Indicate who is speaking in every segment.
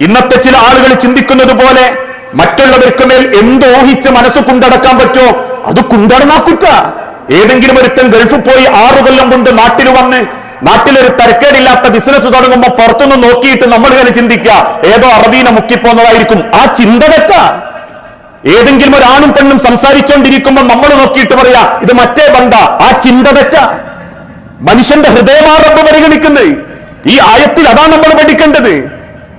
Speaker 1: ഇന്നത്തെ ചില ആളുകൾ ചിന്തിക്കുന്നത് പോലെ മറ്റുള്ളവർക്ക് മേൽ എന്ത് ഊഹിച്ച് മനസ്സ് കുണ്ടടക്കാൻ പറ്റുമോ അത് കുണ്ടടന്നാ കുറ്റ. ഏതെങ്കിലും ഒരുത്തൻ ഗൾഫിൽ പോയി ആറു കൊല്ലം കൊണ്ട് നാട്ടിൽ വന്ന് നാട്ടിലൊരു തരക്കേടില്ലാത്ത ബിസിനസ് തുടങ്ങുമ്പോൾ പുറത്തുനിന്ന് നോക്കിയിട്ട് നമ്മൾ ഇങ്ങനെ ചിന്തിക്കുക. ഏതോ അറബീനെ മുക്കിപ്പോന്നതായിരിക്കും. ആ ചിന്ത വെച്ച ഏതെങ്കിലും ഒരാണും പെണ്ണും സംസാരിച്ചുകൊണ്ടിരിക്കുമ്പോൾ നമ്മൾ നോക്കിയിട്ട് പറയാ ഇത് മറ്റേ ബന്ധ ആ ചിന്ത വെച്ച മനുഷ്യന്റെ ഹൃദയമാറപ്പ് പരിഗണിക്കുന്നത്. ഈ ആയത്തിൽ അതാണ് നമ്മൾ പഠിക്കേണ്ടത്.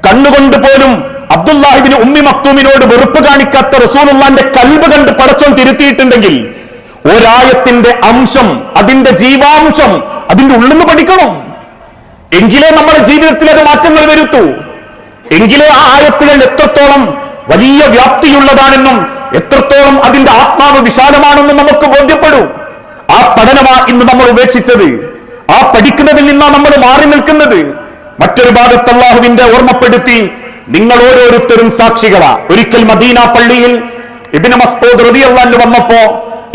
Speaker 1: കണ്ണുകൊണ്ട് പോലും അബ്ദുല്ലാഹിബിന് ഉമ്മി മക്തൂമിനോട് വെറുപ്പ് കാണിക്കാത്ത റസൂലുള്ളാന്റെ കൽബ് കണ്ട് പടച്ചോൻ തിരുത്തിയിട്ടുണ്ടെങ്കിൽ ഒരായത്തിന്റെ അംശം അതിന്റെ ജീവാംശം അതിന്റെ ഉള്ളിൽ നിന്ന് പഠിക്കണം. എങ്കിലേ നമ്മുടെ ജീവിതത്തിൽ അത് മാറ്റങ്ങൾ വരുത്തൂ. എങ്കിലേ ആ ആയത്തുകൾ എത്രത്തോളം വലിയ വ്യാപ്തിയുള്ളതാണെന്നും എത്രത്തോളം അതിന്റെ ആത്മാവ് വിശാലമാണെന്നും നമുക്ക് ബോധ്യപ്പെടൂ. ആ പഠനമാ ഇന്ന് നമ്മൾ ഉപേക്ഷിച്ചത്. ആ പഠിക്കുന്നതിൽ നിന്നാണ് നമ്മൾ മാറി നിൽക്കുന്നത്. മറ്റൊരു ഭാഗത്ത് അള്ളാഹുവിന്റെ ഓർമ്മപ്പെടുത്തി നിങ്ങൾ ഓരോരുത്തരും സാക്ഷികളാ. ഒരിക്കൽ മദീന പള്ളിയിൽ ഇബിന് മസ്ഊദ് റളിയല്ലാഹു വന്നപ്പോ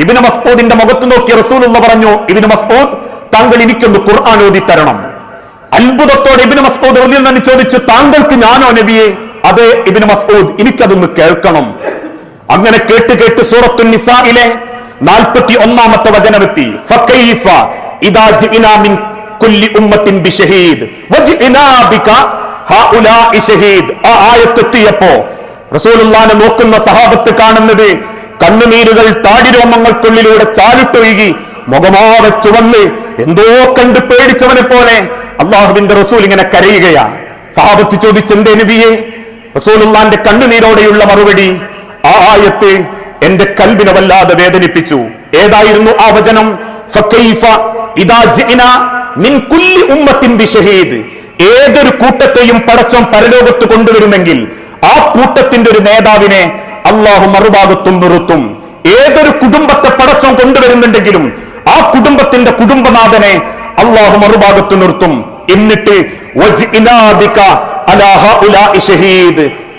Speaker 1: ഇബിന് മസ്ഊദിന്റെ മുഖത്ത് നോക്കി റസൂലുള്ള പറഞ്ഞു ഇബിന് മസ്ഊദ് താങ്കൾ എനിക്കൊന്ന് ഖുർആൻ ഓതി തരണം. അത്ഭുതത്തോടെ ഇബിന് മസ്ഊദ് റതിയിൽ നിന്ന് ചോദിച്ചു താങ്കൾക്ക് ഞാനോ നബിയെ? അതെ ഇബിന് മസ്ഊദ് എനിക്കതൊന്ന് കേൾക്കണം. അങ്ങനെ കേട്ട് കേട്ട് സൂറത്തു നിസായിലെ നാൽപ്പത്തി ഒന്നാമത്തെ വചനമെത്തി. ഇദാ കുല്ലി ഉമ്മത്തിൻ ഹഉലാഇ ഷഹീദ്. ആ ആയത്തെത്തിയപ്പോ റസൂലുള്ളാനെ നോക്കുന്ന സഹാബത്ത് കാണുന്നത് കണ്ണുനീരുകൾ താടിരോമങ്ങൾക്കുള്ളിലൂടെ ചാലിട്ടൊഴുകി മുഖമാവെ ചുവന്ന് എന്തോ കണ്ട് പേടിച്ചവനെ പോലെ അള്ളാഹുവിന്റെ റസൂൽ ഇങ്ങനെ കരയുകയാ. സഹാബത്ത് ചോദിച്ചെന്തേ നബിയെ? റസൂലുള്ളാന്റെ കണ്ണുനീരോടെയുള്ള മറുപടി ആ ആയത്ത് എന്റെ കൽബിനെ വല്ലാതെ വേദനിപ്പിച്ചു. ഏതായിരുന്നു ആ വചനം? ഏതൊരു കൂട്ടത്തെയും പടച്ചോൻ പരലോകത്ത് കൊണ്ടുവരുമെങ്കിൽ ആ കൂട്ടത്തിന്റെ ഒരു നേതാവിനെ അള്ളാഹു മറുഭാഗത്തും നിർത്തും. ഏതൊരു കുടുംബത്തെ പടച്ചോൻ കൊണ്ടുവരുന്നുണ്ടെങ്കിലും ആ കുടുംബത്തിന്റെ കുടുംബനാഥനെ അള്ളാഹു മറുഭാഗത്ത് നിർത്തും. എന്നിട്ട്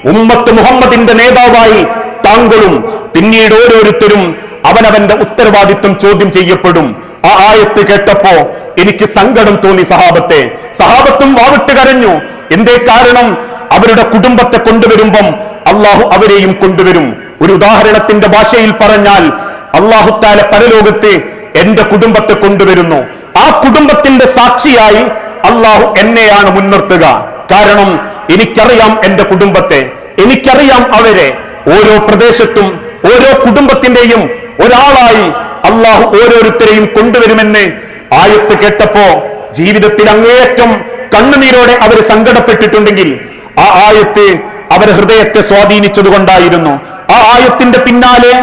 Speaker 1: ഉമ്മത്ത് മുഹമ്മദിന്റെ നേതാവായി താങ്കളും പിന്നീട് ഓരോരുത്തരും അവനവന്റെ ഉത്തരവാദിത്വം ചോദ്യം ചെയ്യപ്പെടും. ആ ആയത്ത് കേട്ടപ്പോ എനിക്ക് സങ്കടം തോന്നി സഹാബത്തെ. സഹാബത്തും വാവിട്ട് കരഞ്ഞു. എന്തേ കാരണം? അവരുടെ കുടുംബത്തെ കൊണ്ടുവരുമ്പം അള്ളാഹു അവരെയും കൊണ്ടുവരും. ഒരു ഉദാഹരണത്തിന്റെ ഭാഷയിൽ പറഞ്ഞാൽ അള്ളാഹുത്താല പരലോകത്തെ എന്റെ കുടുംബത്തെ കൊണ്ടുവരുന്നു. ആ കുടുംബത്തിന്റെ സാക്ഷിയായി അള്ളാഹു എന്നെയാണ് മുൻനിർത്തുക. കാരണം എനിക്കറിയാം എന്റെ കുടുംബത്തെ. എനിക്കറിയാം അവരെ. ഓരോ പ്രദേശത്തും ഓരോ കുടുംബത്തിന്റെയും ഒരാളായി അള്ളാഹു ഓരോരുത്തരെയും കൊണ്ടുവരുമെന്ന് ആയത്ത് കേട്ടപ്പോ ജീവിതത്തിൽ അങ്ങേയറ്റം കണ്ണുനീരോടെ അവർ സങ്കടപ്പെട്ടിട്ടുണ്ടെങ്കിൽ ആ ആയത്ത് അവരെ ഹൃദയത്തെ സ്വാധീനിച്ചതുകൊണ്ടായിരുന്നു. ആ ആയത്തിന്റെ പിന്നാലെ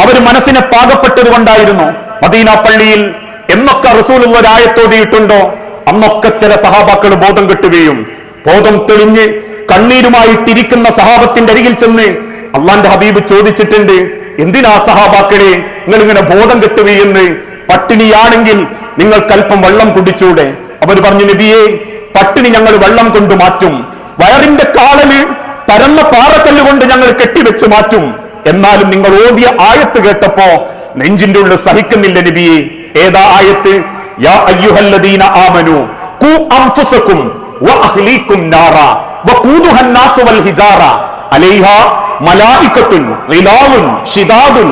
Speaker 1: അവർ മനസ്സിനെ പാകപ്പെട്ടത് കൊണ്ടായിരുന്നു മദീന പള്ളിയിൽ എന്നൊക്കെ റസൂൽ ഒരായത്തോതിയിട്ടുണ്ടോ അന്നൊക്കെ ചില സഹാബാക്കൾ ബോധം കെട്ടുകയും ബോധം തെളിഞ്ഞ് കണ്ണീരുമായിട്ടിരിക്കുന്ന സഹാബത്തിന്റെ അരികിൽ ചെന്ന് അള്ളാന്റെ ഹബീബ് ചോദിച്ചിട്ടുണ്ട് എന്തിനാ സഹാബാക്കളെ നിങ്ങൾ ഇങ്ങനെ ബോധം കിട്ടുകയെന്ന് പട്ടിണിയാണെങ്കിൽ നിങ്ങൾക്കല്പം വെള്ളം കുടിച്ചൂടെ. അവർ പറഞ്ഞു നബിയെ പട്ടിണി ഞങ്ങൾ വെള്ളം കൊണ്ട് മാറ്റും. വയറിന്റെ കാളൽ പരന്ന പാറക്കല്ല് കൊണ്ട് ഞങ്ങൾ കെട്ടിവെച്ച് മാറ്റും. എന്നാലും നിങ്ങൾ ഓതിയ ആയത്ത് കേട്ടപ്പോ നെഞ്ചിന്റെ ഉള്ളിൽ സഹിക്കുന്നില്ല നബിയെ. ഏതാ ആയത്ത്? യാ അയ്യുഹല്ലദീന ആമനു നാറ വഖൂദുഹന്നാസു മലായിക്കത്തുൻ റിലാവുൻ ഷിദാദുൻ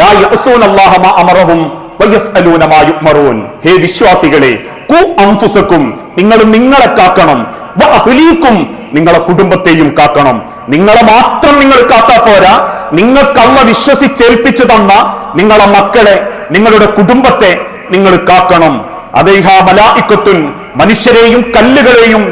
Speaker 1: ലാ യഅസൂന അല്ലാഹ മാ അമറഹും വയസ്അലൂന മാ യുമറൂൻ ഹേ വിശ്വാസികളെ കു അംഫുസക്കും നിങ്ങൾ നിങ്ങളെ കാക്കണം. വ അഹ്ലീക്കും നിങ്ങളെ കുടുംബത്തെയും കാക്കണം. നിങ്ങളെ മാത്രം നിങ്ങൾ കാത്താ പോരാ. നിങ്ങൾക്കല്ല വിശ്വസിച്ചേൽപ്പിച്ചു തന്ന നിങ്ങളെ മക്കളെ നിങ്ങളുടെ കുടുംബത്തെ നിങ്ങൾ കാക്കണം. അതേഹ മലായിക്കത്തുൻ മനുഷ്യരെയും കല്ലുകളെയും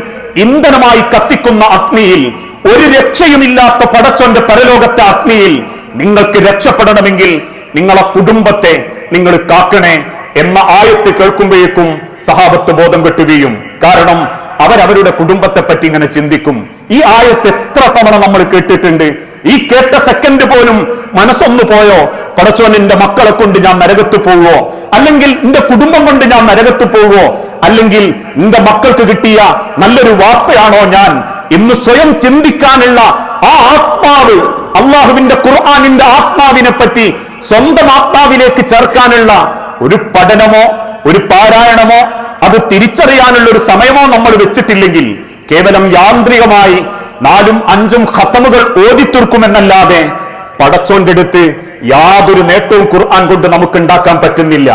Speaker 1: ഇന്ധനമായി കത്തിക്കുന്ന അഗ്നിയിൽ ഒരു രക്ഷയുമില്ലാത്ത പടച്ചോന്റെ പരലോകത്തെ അഗ്നിയിൽ നിങ്ങൾക്ക് രക്ഷപ്പെടണമെങ്കിൽ നിങ്ങളെ കുടുംബത്തെ നിങ്ങൾ കാക്കണേ എന്ന ആയത്ത് കേൾക്കുമ്പോഴേക്കും സഹാബത്ത് ബോധം കെട്ടുകയും കാരണം അവരവരുടെ കുടുംബത്തെ പറ്റി ഇങ്ങനെ ചിന്തിക്കും. ഈ ആയത്ത് എത്ര തവണ നമ്മൾ കേട്ടിട്ടുണ്ട്? ഈ കേട്ട സെക്കൻഡ് പോലും മനസ്സൊന്നു പോയോ? പടച്ചോൻ എന്റെ മക്കളെ കൊണ്ട് ഞാൻ നരകത്ത് പോവോ അല്ലെങ്കിൽ എന്റെ കുടുംബം കൊണ്ട് ഞാൻ നരകത്ത് പോവോ അല്ലെങ്കിൽ എന്റെ മക്കൾക്ക് കിട്ടിയ നല്ലൊരു വാപ്പയാണോ ഞാൻ? ഇന്ന് സ്വയം ചിന്തിക്കാനുള്ള ആ ആത്മാവ് അള്ളാഹുവിന്റെ ഖുർആാനിന്റെ ആത്മാവിനെ പറ്റി സ്വന്തം ആത്മാവിലേക്ക് ചേർക്കാനുള്ള ഒരു പഠനമോ ഒരു പാരായണമോ അത് തിരിച്ചറിയാനുള്ള ഒരു സമയമോ നമ്മൾ വെച്ചിട്ടില്ലെങ്കിൽ കേവലം യാന്ത്രികമായി നാലും അഞ്ചും ഖത്തമുകൾ ഓതിത്തീർക്കുമെന്നല്ലാതെ പടച്ചോന്റെ അടുത്ത് യാതൊരു നേട്ടവും ഖുർആൻ കൊണ്ട് നമുക്ക് ഉണ്ടാക്കാൻ പറ്റുന്നില്ല.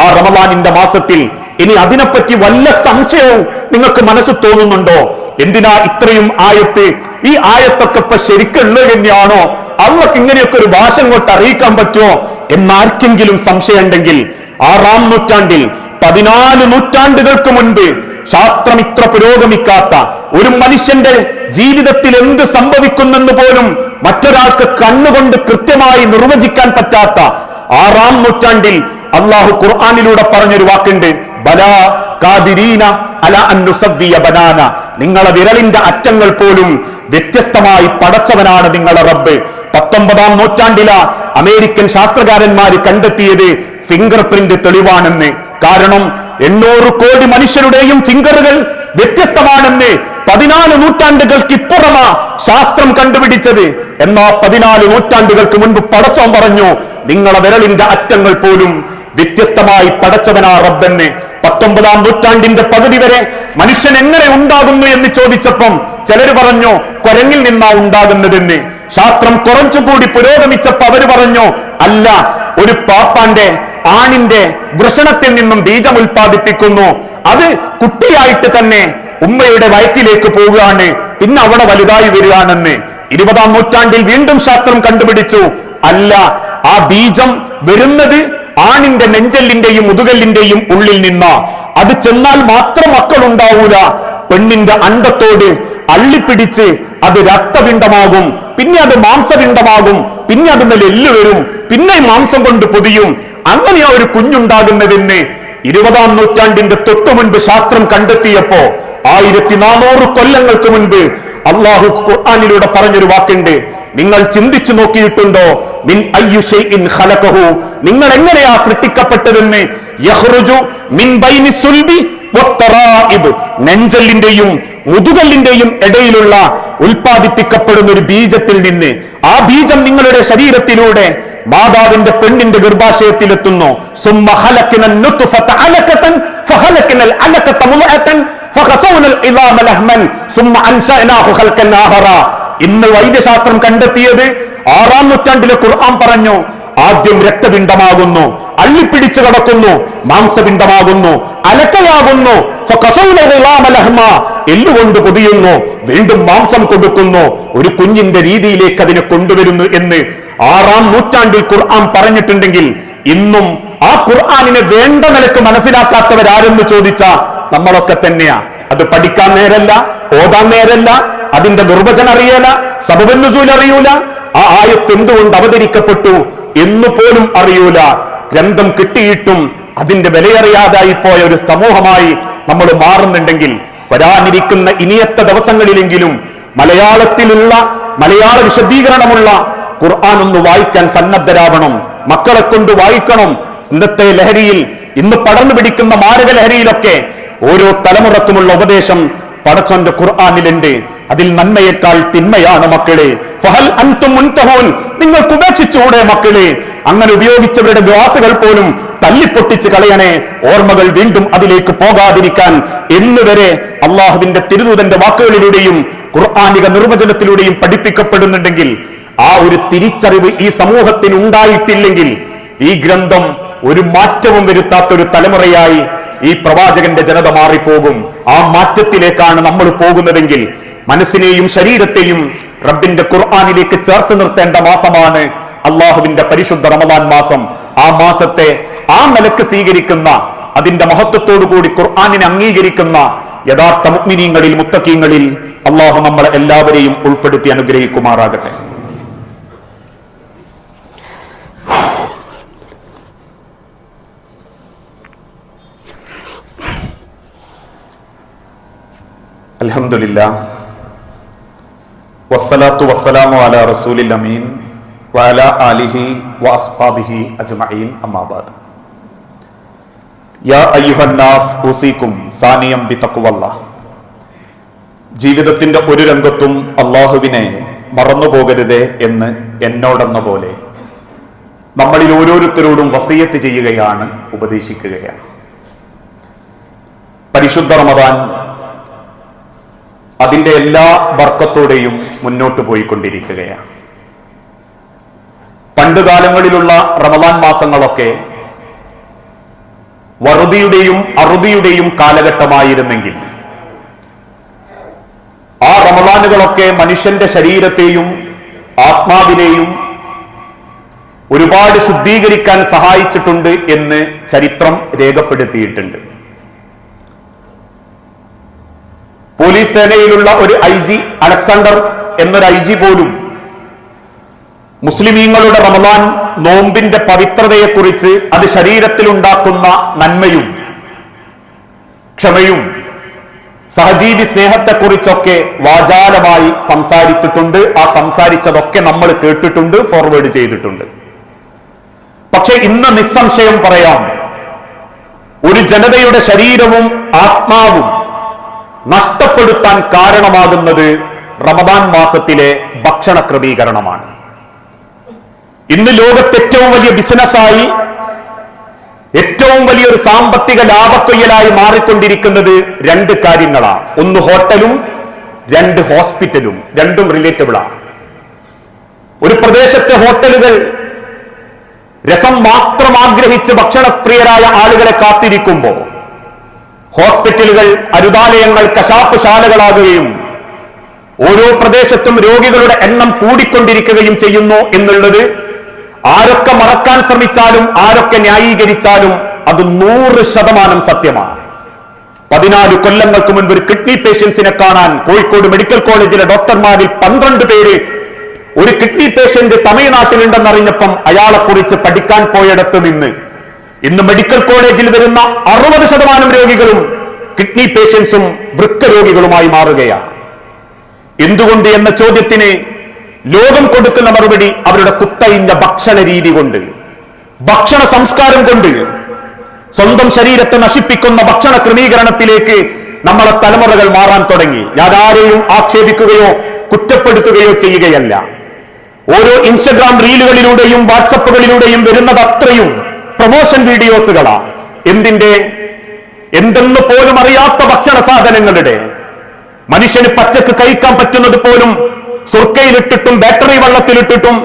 Speaker 1: ആ റമദാനിന്റെ മാസത്തിൽ ഇനി അതിനെപ്പറ്റി വല്ല സംശയവും നിങ്ങൾക്ക് മനസ്സ് തോന്നുന്നുണ്ടോ? എന്തിനാ ഇത്രയും ആയത്ത്? ഈ ആയത്തൊക്കെ ഇപ്പൊ ശരിക്കുള്ളത് തന്നെയാണോ? അവർക്ക് ഇങ്ങനെയൊക്കെ ഒരു ഭാഷ ഇങ്ങോട്ട് അറിയിക്കാൻ പറ്റുമോ? എന്നാർക്കെങ്കിലും സംശയം ഉണ്ടെങ്കിൽ ആറാം നൂറ്റാണ്ടിൽ പതിനാല് നൂറ്റാണ്ടുകൾക്ക് മുൻപ് ശാസ്ത്രം ഇത്ര പുരോഗമിക്കാത്ത ഒരു മനുഷ്യന്റെ ജീവിതത്തിൽ എന്ത് സംഭവിക്കുന്നെന്ന് പോലും മറ്റൊരാൾക്ക് കണ്ണുകൊണ്ട് കൃത്യമായി നിർവചിക്കാൻ പറ്റാത്ത ആറാം നൂറ്റാണ്ടിൽ അള്ളാഹു ഖുർആാനിലൂടെ പറഞ്ഞൊരു വാക്കുണ്ട്. ബലാ അല ബനാന. നിങ്ങളെ വിരലിന്റെ അറ്റങ്ങൾ പോലും വ്യത്യസ്തമായി പടച്ചവനാണ് നിങ്ങളെ റബ്ബ്. പത്തൊമ്പതാം നൂറ്റാണ്ടില അമേരിക്കൻ ശാസ്ത്രകാരന്മാര് കണ്ടെത്തിയത് ഫിംഗർ പ്രിന്റ് തെളിവാണെന്ന്. കാരണം എണ്ണൂറ് കോടി മനുഷ്യരുടെയും ഫിംഗറുകൾ വ്യത്യസ്തമാണെന്ന് പതിനാല് നൂറ്റാണ്ടുകൾക്ക് ഇപ്പുറമാ ശാസ്ത്രം കണ്ടുപിടിച്ചത്. എന്നാ പതിനാല് നൂറ്റാണ്ടുകൾക്ക് മുൻപ് പടച്ചോൻ പറഞ്ഞു നിങ്ങളെ വിരലിന്റെ അറ്റങ്ങൾ പോലും വ്യത്യസ്തമായി പടച്ചവനാ റബ്ബെന്ന് പത്തൊമ്പതാം നൂറ്റാണ്ടിന്റെ പകുതി വരെ മനുഷ്യൻ എങ്ങനെ ഉണ്ടാകുന്നു എന്ന് ചോദിച്ചപ്പം ചിലർ പറഞ്ഞു കുരങ്ങിൽ നിന്നാ ഉണ്ടാകുന്നതെന്ന്. ശാസ്ത്രം കുറച്ചുകൂടി പുരോഗമിച്ചപ്പോ അവർ പറഞ്ഞു അല്ല ഒരു പാപ്പാന്റെ ആണിന്റെ വൃഷണത്തിൽ നിന്നും ബീജം ഉൽപ്പാദിപ്പിക്കുന്നു. അത് കുട്ടിയായിട്ട് തന്നെ ഉമ്മയുടെ വയറ്റിലേക്ക് പോവുകയാണ് പിന്നെ അവിടെ വലുതായി വരികയാണെന്ന്. ഇരുപതാം നൂറ്റാണ്ടിൽ വീണ്ടും ശാസ്ത്രം കണ്ടുപിടിച്ചു അല്ല ആ ബീജം വരുന്നത് ആണിന്റെ നെഞ്ചല്ലിന്റെയും മുതുകല്ലിന്റെയും ഉള്ളിൽ നിന്ന്. അത് ചെന്നാൽ മാത്രം മക്കൾ ഉണ്ടാവൂല പെണ്ണിന്റെ അണ്ടത്തോട് അള്ളിപ്പിടിച്ച് അത് രക്തപിണ്ഡമാകും. പിന്നെ അത് മാംസപിണ്ഡമാകും. പിന്നെ അത് മേൽ എല്ല് വരും. പിന്നെ മാംസം കൊണ്ട് പൊതിയും. അങ്ങനെ ആ ഒരു കുഞ്ഞുണ്ടാകുന്നതെന്ന് ഇരുപതാം നൂറ്റാണ്ടിന്റെ തൊട്ടു മുൻപ് ശാസ്ത്രം കണ്ടെത്തിയപ്പോ ആയിരത്തി നാനൂറ് കൊല്ലങ്ങൾക്ക് മുൻപ് അള്ളാഹു ഖുർആാനിലൂടെ പറഞ്ഞൊരു വാക്കുണ്ട്. നിങ്ങൾ ചിന്തിച്ചു നോക്കിയിട്ടുണ്ടോ? മിൻ ഖലഖഹു. നിങ്ങൾ എങ്ങനെയാ സൃഷ്ടിക്കപ്പെട്ടതെന്ന്? യഹ്റുജു മിൻ ബൈനി സുൽബി നെഞ്ചലിന്റെയും മുതുകല്ലിന്റെയും ഇടയിലുള്ള ഉൽപ്പാദിപ്പിക്കപ്പെടുന്ന ഒരു ബീജത്തിൽ നിന്ന് ആ ബീജം നിങ്ങളുടെ ശരീരത്തിലൂടെ മാതാവിന്റെ പെണ്ണിന്റെ ഗർഭാശയത്തിലെത്തുന്നു. ഇന്ന് വൈദ്യശാസ്ത്രം കണ്ടെത്തിയത് ആറാം നൂറ്റാണ്ടിലെ ഖുർആൻ പറഞ്ഞു ആദ്യം രക്തപിണ്ഡമാകുന്നു അള്ളിപ്പിടിച്ചു കടക്കുന്നു മാംസപിണ്ഡമാകുന്നു അലക്കയാകുന്നു എല്ലുകൊണ്ട് പൊതിയുന്നു വീണ്ടും മാംസം കൊടുക്കുന്നു ഒരു കുഞ്ഞിന്റെ രീതിയിലേക്ക് അതിനെ കൊണ്ടുവരുന്നു എന്ന് ആറാം നൂറ്റാണ്ടിൽ ഖുർആൻ പറഞ്ഞിട്ടുണ്ടെങ്കിൽ ഇന്നും ആ ഖുർആാനിനെ വേണ്ട നിലയ്ക്ക് മനസ്സിലാക്കാത്തവരാരെന്ന് ചോദിച്ച നമ്മളൊക്കെ തന്നെയാ. അത് പഠിക്കാൻ നേരല്ല ഓതാൻ നേരല്ല അതിന്റെ നിർവചനം അറിയല സബബന്നുസൂൽ അറിയൂല ആ ആയത്ത് എന്തുകൊണ്ട് അവതരിക്കപ്പെട്ടു എന്ന് പോലും അറിയൂല. ഗ്രന്ഥം കിട്ടിയിട്ടും അതിന്റെ വിലയറിയാതായി പോയ ഒരു സമൂഹമായി നമ്മൾ മാറുന്നുണ്ടെങ്കിൽ വരാനിരിക്കുന്ന ഇനിയത്തെ ദിവസങ്ങളിലെങ്കിലും മലയാളത്തിലുള്ള മലയാള വിശദീകരണമുള്ള ഖുർആൻ ഒന്ന് വായിക്കാൻ സന്നദ്ധരാവണം മക്കളെ കൊണ്ട് വായിക്കണം. ഇന്നത്തെ ലഹരിയിൽ ഇന്ന് പടർന്നു പിടിക്കുന്ന മാരക ലഹരിയിലൊക്കെ ഓരോ തലമുറക്കുമുള്ള ഉപദേശം പടച്ചോന്റെ ഖുർആാനിലുണ്ട്. അതിൽ നന്മയേക്കാൾ തിന്മയാണ് മക്കളെ. ഫഹൽ അൻതും നിങ്ങൾ നിങ്ങൾക്ക് ഉപേക്ഷിച്ചുകൂടെ മക്കളെ. അങ്ങനെ ഉപയോഗിച്ചവരുടെ ഗ്ലാസുകൾ പോലും തല്ലിപ്പൊട്ടിച്ച് കളയണേ. ഓർമ്മകൾ വീണ്ടും അതിലേക്ക് പോകാതിരിക്കാൻ എന്നുവരെ അള്ളാഹുവിന്റെ തിരുദൂതന്റെ വാക്കുകളിലൂടെയും ഖുർആാനിക നിർവചനത്തിലൂടെയും പഠിപ്പിക്കപ്പെടുന്നുണ്ടെങ്കിൽ ആ ഒരു തിരിച്ചറിവ് ഈ സമൂഹത്തിന് ഉണ്ടായിട്ടില്ലെങ്കിൽ ഈ ഗ്രന്ഥം ഒരു മാറ്റവും വരുത്താത്ത ഒരു തലമുറയായി ഈ പ്രവാചകന്റെ ജനത മാറിപ്പോകും. ആ മാറ്റത്തിലേക്കാണ് നമ്മൾ പോകുന്നതെങ്കിൽ മനസ്സിനെയും ശരീരത്തെയും റബ്ബിന്റെ ഖുർആാനിലേക്ക് ചേർത്ത് നിർത്തേണ്ട മാസമാണ് അള്ളാഹുവിന്റെ പരിശുദ്ധ റമദാൻ മാസം. ആ മാസത്തെ ആ നിലയ്ക്ക് സ്വീകരിക്കുന്ന അതിന്റെ കൂടി ഖുർആാനിനെ അംഗീകരിക്കുന്ന യഥാർത്ഥ മുക്മിനീങ്ങളിൽ മുത്തക്കീങ്ങളിൽ അള്ളാഹു നമ്മളെ എല്ലാവരെയും ഉൾപ്പെടുത്തി അനുഗ്രഹിക്കുമാറാകട്ടെ. വസ്സലാത്തു വസ്സലാമു ആലിഹി അജ്മഈൻ. യാ സാനിയം ജീവിതത്തിന്റെ ഒരു രംഗത്തും അള്ളാഹുവിനെ മറന്നുപോകരുതേ എന്ന് എന്നോടെന്ന പോലെ നമ്മളിൽ ഓരോരുത്തരോടും വസീയത്ത് ചെയ്യുകയാണ് ഉപദേശിക്കുകയാണ്. പരിശുദ്ധ റമദാൻ അതിന്റെ എല്ലാ വർക്കത്തോടെയും മുന്നോട്ട് പോയിക്കൊണ്ടിരിക്കുകയാണ്. പണ്ട് കാലങ്ങളിലുള്ള റമദാൻ മാസങ്ങളൊക്കെ വറുതിയുടെയും അറുതിയുടെയും കാലഘട്ടമായിരുന്നെങ്കിൽ ആ റമദാനുകളൊക്കെ മനുഷ്യന്റെ ശരീരത്തെയും ആത്മാവിനെയും ഒരുപാട് ശുദ്ധീകരിക്കാൻ സഹായിച്ചിട്ടുണ്ട് എന്ന് ചരിത്രം രേഖപ്പെടുത്തിയിട്ടുണ്ട്. പോലീസ് സേനയിലുള്ള ഒരു ഐ ജി അലക്സാണ്ടർ എന്നൊരു ഐ ജി പോലും മുസ്ലിമീങ്ങളുടെ റമദാൻ നോമ്പിന്റെ പവിത്രതയെക്കുറിച്ച് അത് ശരീരത്തിലുണ്ടാക്കുന്ന നന്മയും ക്ഷമയും സഹജീവി സ്നേഹത്തെക്കുറിച്ചൊക്കെ വാചാലമായി സംസാരിച്ചിട്ടുണ്ട്. ആ സംസാരിച്ചതൊക്കെ നമ്മൾ കേട്ടിട്ടുണ്ട് ഫോർവേഡ് ചെയ്തിട്ടുണ്ട്. പക്ഷെ ഇന്ന് നിസ്സംശയം പറയാം. ഒരു ജനതയുടെ ശരീരവും ആത്മാവും നഷ്ടപ്പെടുത്താൻ കാരണമാകുന്നത് റമദാൻ മാസത്തിലെ ഭക്ഷണ ക്രമീകരണമാണ്. ഇന്ന് ലോകത്ത് ഏറ്റവും വലിയ ബിസിനസ്സായി ഏറ്റവും വലിയൊരു സാമ്പത്തിക ലാഭക്കൊയ്യലായി മാറിക്കൊണ്ടിരിക്കുന്നത് രണ്ട് കാര്യങ്ങളാണ്. ഒന്ന് ഹോട്ടലും രണ്ട് ഹോസ്പിറ്റലും രണ്ടും റിലേറ്റബിളാണ്. ഒരു പ്രദേശത്തെ ഹോട്ടലുകൾ രസം മാത്രം ആഗ്രഹിച്ച് ഭക്ഷണപ്രിയരായ ആളുകളെ കാത്തിരിക്കുമ്പോൾ ഹോസ്പിറ്റലുകൾ അരുതാലയങ്ങൾ കശാപ്പ് ശാലകളാകുകയും ഓരോ പ്രദേശത്തും രോഗികളുടെ എണ്ണം കൂടിക്കൊണ്ടിരിക്കുകയും ചെയ്യുന്നു എന്നുള്ളത് ആരൊക്കെ മറക്കാൻ ശ്രമിച്ചാലും ആരൊക്കെ ന്യായീകരിച്ചാലും അത് നൂറ് ശതമാനം സത്യമാണ്. പതിനാല് കൊല്ലങ്ങൾക്ക് മുൻപ് ഒരു കിഡ്നി പേഷ്യൻസിനെ കാണാൻ കോഴിക്കോട് മെഡിക്കൽ കോളേജിലെ ഡോക്ടർമാരിൽ പന്ത്രണ്ട് പേര് ഒരു കിഡ്നി പേഷ്യന്റ് തമിഴ്നാട്ടിലുണ്ടെന്നറിഞ്ഞപ്പം അയാളെക്കുറിച്ച് പഠിക്കാൻ പോയടത്ത് നിന്ന് ഇന്ന് മെഡിക്കൽ കോളേജിൽ വരുന്ന അറുപത് ശതമാനം രോഗികളും കിഡ്നി പേഷ്യൻസും വൃക്ക രോഗികളുമായി മാറുകയാണ്. എന്തുകൊണ്ട് എന്ന ചോദ്യത്തിന് ലോകം കൊടുക്കുന്ന മറുപടി അവരുടെ കുത്തയിഞ്ഞ ഭക്ഷണ രീതി കൊണ്ട് ഭക്ഷണ സംസ്കാരം കൊണ്ട് സ്വന്തം ശരീരത്തെ നശിപ്പിക്കുന്ന ഭക്ഷണ ക്രമീകരണത്തിലേക്ക് നമ്മളെ തലമുറകൾ മാറാൻ തുടങ്ങി. ആരെയും ആക്ഷേപിക്കുകയോ കുറ്റപ്പെടുത്തുകയോ ചെയ്യുകയല്ല. ഓരോ ഇൻസ്റ്റഗ്രാം റീലുകളിലൂടെയും വാട്സപ്പുകളിലൂടെയും വരുന്നത് അത്രയും പ്രൊമോഷൻ വീഡിയോസുകളാ. എന്തിന്റെ? എന്തെന്ന് പോലും അറിയാത്ത ഭക്ഷണ സാധനങ്ങളുടെ. മനുഷ്യന് പച്ചക്ക് കഴിക്കാൻ പറ്റുന്നത് പോലും സുർക്കയിലിട്ടിട്ടും ബാറ്ററി വെള്ളത്തിലിട്ടിട്ടും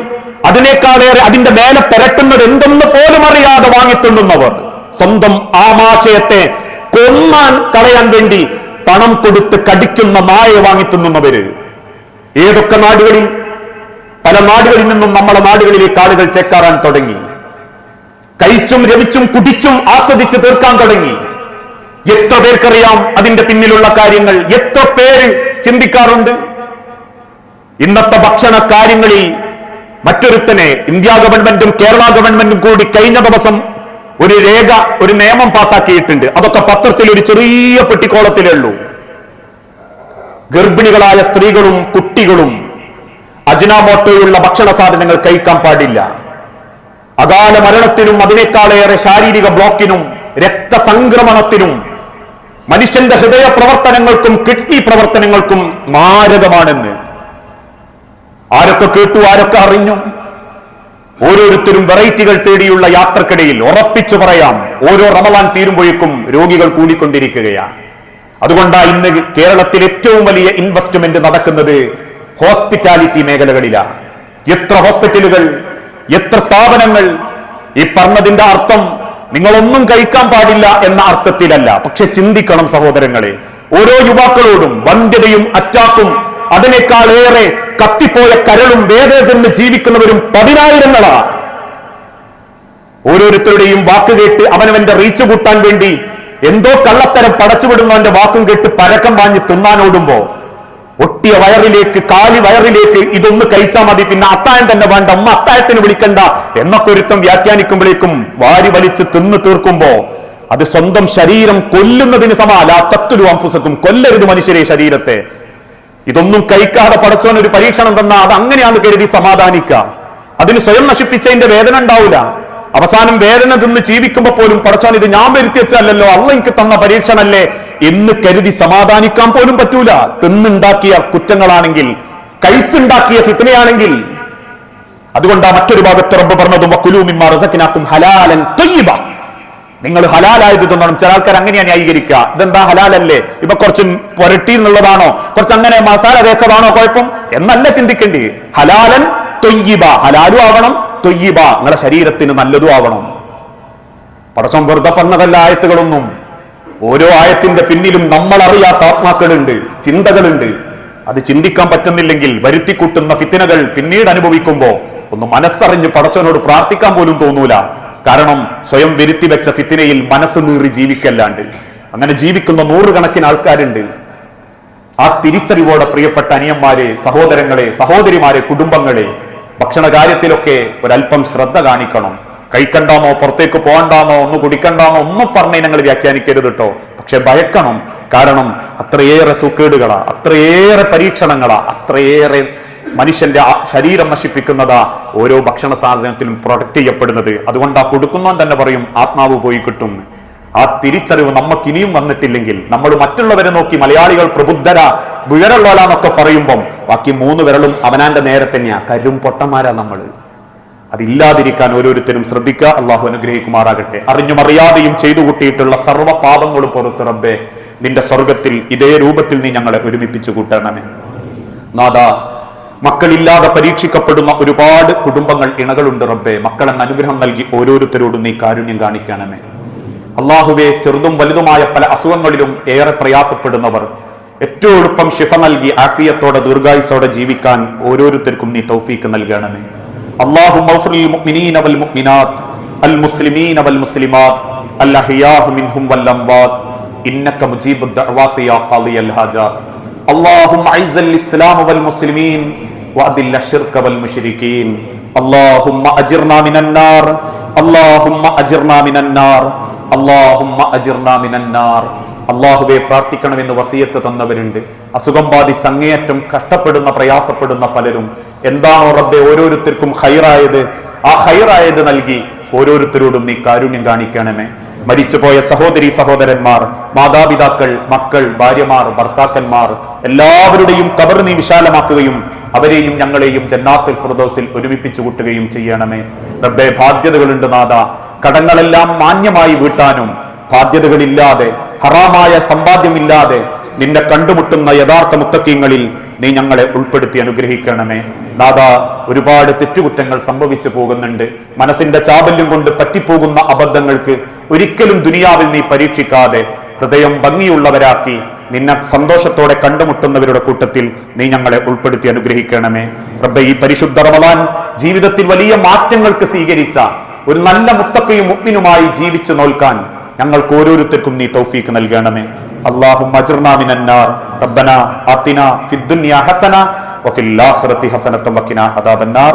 Speaker 1: അതിനേക്കാളേറെ അതിന്റെ മേലെ പെരട്ടുന്നത് എന്തെന്ന് പോലും അറിയാതെ വാങ്ങിത്തുന്നവർ സ്വന്തം ആമാശയത്തെ കൊന്നാൻ കളയാൻ വേണ്ടി പണം കൊടുത്ത് കടിക്കുന്ന മായ വാങ്ങിത്തുന്നുന്നവര് ഏതൊക്കെ നാടുകളിൽ? പല നാടുകളിൽ നിന്നും നമ്മളെ നാടുകളിലേക്ക് ആളുകൾ ചേക്കാറാൻ തുടങ്ങി. കഴിച്ചും രമിച്ചും കുടിച്ചും ആസ്വദിച്ച് തീർക്കാൻ തുടങ്ങി. എത്ര പേർക്കറിയാം അതിന്റെ പിന്നിലുള്ള കാര്യങ്ങൾ? എത്ര പേര് ചിന്തിക്കാറുണ്ട്? ഇന്നത്തെ ഭക്ഷണ കാര്യങ്ങളിൽ മറ്റൊരുത്തനെ ഇന്ത്യ ഗവൺമെന്റും കേരള ഗവൺമെന്റും കൂടി കഴിഞ്ഞ ദിവസം ഒരു രേഖ ഒരു നിയമം പാസാക്കിയിട്ടുണ്ട്. അതൊക്കെ പത്രത്തിൽ ഒരു ചെറിയ പെട്ടിക്കോളത്തിലേ ഉള്ളൂ ഗർഭിണികളായ സ്ത്രീകളും കുട്ടികളും അജിനാമോട്ടോയുള്ള ഭക്ഷണ സാധനങ്ങൾ കഴിക്കാൻ പാടില്ല. അകാല മരണത്തിനും അതിനേക്കാളേറെ ശാരീരിക ബ്ലോക്കിനും രക്തസംക്രമണത്തിനും മനുഷ്യന്റെ ഹൃദയ പ്രവർത്തനങ്ങൾക്കും കിഡ്നി പ്രവർത്തനങ്ങൾക്കും മാരകമാണെന്ന്. ആരൊക്കെ കേട്ടു ആരൊക്കെ അറിഞ്ഞു? ഓരോരുത്തരും വെറൈറ്റികൾ തേടിയുള്ള യാത്രക്കിടയിൽ ഉറപ്പിച്ചു പറയാം ഓരോ റമലാൻ തീരുമ്പോഴേക്കും രോഗികൾ കൂടിക്കൊണ്ടിരിക്കുകയാണ്. അതുകൊണ്ടാണ് ഇന്ന് കേരളത്തിൽ ഏറ്റവും വലിയ ഇൻവെസ്റ്റ്മെന്റ് നടക്കുന്നത് ഹോസ്പിറ്റാലിറ്റി മേഖലകളിലാണ്. എത്ര ഹോസ്പിറ്റലുകൾ എത്ര സ്ഥാപനങ്ങൾ? ഈ പറഞ്ഞതിന്റെ അർത്ഥം നിങ്ങളൊന്നും കഴിക്കാൻ പാടില്ല എന്ന അർത്ഥത്തിലല്ല. പക്ഷെ ചിന്തിക്കണം സഹോദരങ്ങളെ ഓരോ യുവാക്കളോടും വന്ധ്യതയും അറ്റാക്കും അതിനേക്കാൾ ഏറെ കത്തിപ്പോയ കരളും വേദന ചെന്ന് ജീവിക്കുന്നവരും പതിനായിരങ്ങളാണ് ഓരോരുത്തരുടെയും വാക്ക് കേട്ട് അവനവന്റെ റീച്ച് കൂട്ടാൻ വേണ്ടി എന്തോ കള്ളത്തരം പടച്ചുവിടുന്നവന്റെ വാക്കും കേട്ട് പരക്കം വാങ്ങി തിന്നാനോടുമ്പോ ഒട്ടിയ വയറിലേക്ക് കാലി വയറിലേക്ക് ഇതൊന്ന് കഴിച്ചാൽ മതി. പിന്നെ അത്തായം തന്നെ വേണ്ട അമ്മ അത്തായത്തിന് വിളിക്കണ്ട എന്നൊക്കെ ഒരുത്തം വ്യാഖ്യാനിക്കുമ്പോഴേക്കും വാരി വലിച്ച് തിന്നു തീർക്കുമ്പോ അത് സ്വന്തം ശരീരം കൊല്ലുന്നതിന് സമാല തത്തുലു അംഫുസക്കും കൊല്ലരുത് മനുഷ്യരെ ശരീരത്തെ. ഇതൊന്നും കഴിക്കാതെ പടച്ചോൻ ഒരു പരീക്ഷണം തന്ന അത് അങ്ങനെയാണ് കരുതി സമാധാനിക്കുക അതിന് സ്വയം നശിപ്പിച്ചതിന്റെ വേദന ഉണ്ടാവില്ല അവസാനം വേദന തിന്ന് ജീവിക്കുമ്പോ പോലും പടച്ചോൻ ഇത് ഞാൻ വരുത്തി അല്ല എനിക്ക് തന്ന പരീക്ഷണല്ലേ എന്ന് കരുതി സമാധാനിക്കാൻ പോലും പറ്റൂല. തിന്നുണ്ടാക്കിയ കുറ്റങ്ങളാണെങ്കിൽ കഴിച്ചുണ്ടാക്കിയ ഫിത്തനയാണെങ്കിൽ അതുകൊണ്ടാ മറ്റൊരു ഭാഗത്ത് റബ്ബ് പറഞ്ഞതും വക്കുലൂമിന്മാർ ഹലാലൻ തൊയ്യബ. നിങ്ങൾ ഹലാലായത് തിന്നണം. ചില ആൾക്കാർ അങ്ങനെയാണ് ന്യായീകരിക്കുക. ഇതെന്താ ഹലാലല്ലേ? ഇപ്പൊ കുറച്ച് പുരട്ടി എന്നുള്ളതാണോ? കുറച്ച് അങ്ങനെ മസാല തേച്ചതാണോ? കുഴപ്പം. എന്നല്ല ചിന്തിക്കേണ്ടി. ഹലാലൻ തൊയ്യിബ. ഹലാലും ആവണം. തൊയ്യിബ നിങ്ങളുടെ ശരീരത്തിന് നല്ലതും ആവണം. പടച്ചം വെറുതെ പറഞ്ഞതല്ല ആയത്തുകളൊന്നും. ഓരോ ആയത്തിന്റെ പിന്നിലും നമ്മൾ അറിയാത്ത ആത്മാക്കളുണ്ട് ചിന്തകളുണ്ട്. അത് ചിന്തിക്കാൻ പറ്റുന്നില്ലെങ്കിൽ വരുത്തിക്കൂട്ടുന്ന ഫിത്തിനകൾ പിന്നീട് അനുഭവിക്കുമ്പോൾ ഒന്ന് മനസ്സറിഞ്ഞ് പടച്ചവനോട് പ്രാർത്ഥിക്കാൻ പോലും തോന്നൂല. കാരണം സ്വയം വരുത്തി വെച്ച ഫിത്തിനയിൽ മനസ്സ് നീറി ജീവിക്കല്ലാണ്ട്. അങ്ങനെ ജീവിക്കുന്ന നൂറുകണക്കിന് ആൾക്കാരുണ്ട്. ആ തിരിച്ചറിവോടെ പ്രിയപ്പെട്ട അനിയന്മാരെ സഹോദരങ്ങളെ സഹോദരിമാരെ കുടുംബങ്ങളെ ഭക്ഷണ കാര്യത്തിലൊക്കെ ഒരല്പം ശ്രദ്ധ കാണിക്കണം. കഴിക്കണ്ടാന്നോ പുറത്തേക്ക് പോകണ്ടാന്നോ ഒന്ന് കുടിക്കണ്ടാന്നോ ഒന്നും പറഞ്ഞ് ഞങ്ങൾ വ്യാഖ്യാനിക്കരുത് കേട്ടോ പക്ഷെ ഭയക്കണം. കാരണം അത്രയേറെ സുക്കേടുകളാ അത്രയേറെ പരീക്ഷണങ്ങളാ അത്രയേറെ മനുഷ്യന്റെ ശരീരം നശിപ്പിക്കുന്നതാ ഓരോ ഭക്ഷണ സാധനത്തിലും പ്രൊഡക്റ്റ് ചെയ്യപ്പെടുന്നത്. അതുകൊണ്ട് ആ കൊടുക്കുന്നവൻ തന്നെ പറയും ആത്മാവ് പോയി കിട്ടും. ആ തിരിച്ചറിവ് നമുക്ക് ഇനിയും വന്നിട്ടില്ലെങ്കിൽ നമ്മൾ മറ്റുള്ളവരെ നോക്കി മലയാളികൾ പ്രബുദ്ധര വിവരമുള്ളവരാന്നൊക്കെ പറയുമ്പം ബാക്കി മൂന്ന് വിരലും അവനാന്റെ നേരെ തന്നെയാ. കരും പൊട്ടന്മാരാ നമ്മൾ അതില്ലാതിരിക്കാൻ ഓരോരുത്തരും ശ്രദ്ധിക്കുക. അള്ളാഹു അനുഗ്രഹിക്കുമാറാകട്ടെ. അറിഞ്ഞും അറിയാതെയും ചെയ്തു കൂട്ടിയിട്ടുള്ള സർവ പാപങ്ങളും പുറത്ത് നിന്റെ സ്വർഗത്തിൽ ഇതേ രൂപത്തിൽ നീ ഞങ്ങളെ ഒരുമിപ്പിച്ചു കൂട്ടണമേ. നാദ മക്കളില്ലാതെ പരീക്ഷിക്കപ്പെടുന്ന ഒരുപാട് കുടുംബങ്ങൾ ഇണകളുണ്ട് റബ്ബെ. മക്കളെന്ന് അനുഗ്രഹം നൽകി ഓരോരുത്തരോടും നീ കാരുണ്യം കാണിക്കണമേ. അള്ളാഹുവെ ചെറുതും വലുതുമായ പല അസുഖങ്ങളിലും ഏറെ പ്രയാസപ്പെടുന്നവർ ഏറ്റവും എളുപ്പം ശിഫ നൽകി ആഫിയത്തോടെ ദീർഘായുസോടെ ജീവിക്കാൻ ഓരോരുത്തർക്കും നീ തൗഫീക്ക് നൽകണമേ അള്ളാഹു المؤمنين والمؤمنات المسلمين والمسلمات الأحياء منهم والأموات إنك مجيب الدعوات يا قاضي الحاجات اللهم أعز الإسلام والمسلمين وأذل الشرك والمشركين اللهم أجرنا من النار اللهم أجرنا من النار اللهم أجرنا من النار അള്ളാഹുവെ പ്രാർത്ഥിക്കണമെന്ന് വസീയത്ത് തന്നവരുണ്ട്. അസുഖം ബാധിച്ച് അങ്ങേയറ്റം കഷ്ടപ്പെടുന്ന പ്രയാസപ്പെടുന്ന പലരും. എന്താണോ റബ്ബെ ഓരോരുത്തർക്കും ഹൈറായത് ആ ഹൈറായത് നൽകി ഓരോരുത്തരോടും നീ കാരുണ്യം കാണിക്കണമേ. മരിച്ചുപോയ സഹോദരി സഹോദരന്മാർ മാതാപിതാക്കൾ മക്കൾ ഭാര്യമാർ ഭർത്താക്കന്മാർ എല്ലാവരുടെയും കബർ നീ വിശാലമാക്കുകയും അവരെയും ഞങ്ങളെയും ജന്നാത്തുൽ ഫുർദോസിൽ ഒരുമിപ്പിച്ചു കൂട്ടുകയും ചെയ്യണമേ. റബ്ബെ ബാധ്യതകളുണ്ട് നാഥ. കടങ്ങളെല്ലാം മാന്യമായി വീട്ടാനും ബാധ്യതകളില്ലാതെ ഹറാമായ സമ്പാദ്യമില്ലാതെ നിന്നെ കണ്ടുമുട്ടുന്ന യഥാർത്ഥ മുത്തക്കീങ്ങളിൽ നീ ഞങ്ങളെ ഉൾപ്പെടുത്തി അനുഗ്രഹിക്കണമേ. ദാദാ ഒരുപാട് തെറ്റുകുറ്റങ്ങൾ സംഭവിച്ചു പോകുന്നുണ്ട്. മനസ്സിന്റെ ചാബല്യം കൊണ്ട് പറ്റിപ്പോകുന്ന അബദ്ധങ്ങൾക്ക് ഒരിക്കലും ദുനിയാവിൽ നീ പരീക്ഷിക്കാതെ ഹൃദയം ഭംഗിയുള്ളവരാക്കി നിന്നെ സന്തോഷത്തോടെ കണ്ടുമുട്ടുന്നവരുടെ കൂട്ടത്തിൽ നീ ഞങ്ങളെ ഉൾപ്പെടുത്തി അനുഗ്രഹിക്കണമേ. റബ്ബെ ഈ പരിശുദ്ധ റമദാൻ ജീവിതത്തിൽ വലിയ മാറ്റങ്ങൾക്ക് സ്വീകരിച്ച ഒരു നല്ല മുത്തക്കയും മുഗ്മിനുമായി ജീവിച്ചു നോൽക്കാൻ ഞങ്ങൾക്ക് ഓരോരുത്തർക്കും നീ തൗഫീക്ക് നൽകണമേ. അള്ളാഹു മജർനാമിനാർ റബ്ബന ആത്തിന ഫിദ്ദുനിയാ ഹസന വഫിൽ ആഖിറതി ഹസനത വഖിന അദാബന്നാർ.